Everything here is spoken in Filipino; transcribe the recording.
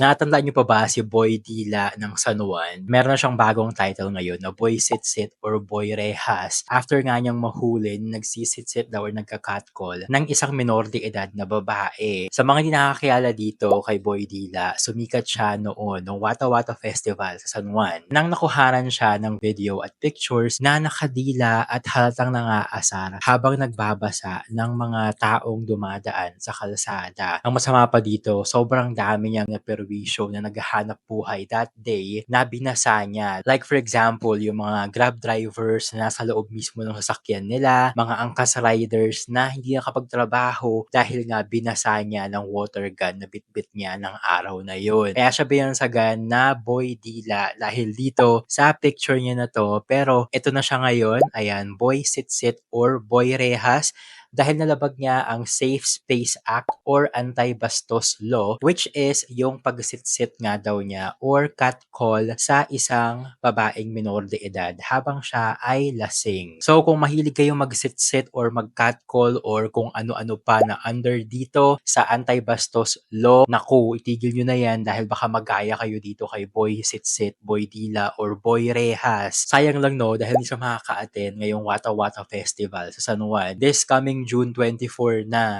Natatandaan niyo pa ba si Boy Dila ng San Juan? Meron na siyang bagong title ngayon na Boy Sit Sit or Boy Rehas. After nga niyang mahuli, nagsisit-sit daw or nagka-catcall ng isang minor de edad na babae. Sa mga hindi nakakilala dito kay Boy Dila, sumikat siya noon ng Wata Wata Festival sa San Juan. Nang nakuhanan siya ng video at pictures na nakadila at halatang nangaasar habang nagbabasa ng mga taong dumadaan sa kalsada. Ang masama pa dito, sobrang dami niyang naperwisyo na naghahanap buhay that day na binasa niya. Like for example, yung mga grab drivers na nasa loob mismo ng sasakyan nila, mga angkas riders na hindi nakapagtrabaho dahil nga binasa niya ng water gun na bitbit niya ng araw na yun. Kaya siya binansagan na boy dila dahil dito sa picture niya na to. Pero ito na siya ngayon. Ayan, boy sit sit or boy rehas dahil nalabag niya ang Safe Space Act or Anti-Bastos Law which is yung pagsit-sit nga daw niya or catcall sa isang babaeng minor de edad habang siya ay lasing. So kung mahilig kayong mag-sit-sit or mag-catcall or kung ano-ano pa na under dito sa Anti-Bastos Law, naku, itigil nyo na yan dahil baka magaya kayo dito kay Boy Sit-Sit, Boy Dila, or Boy Rehas. Sayang lang no dahil hindi siya makaka-attend ngayong Wata Wata Festival sa San Juan. This coming June 24 na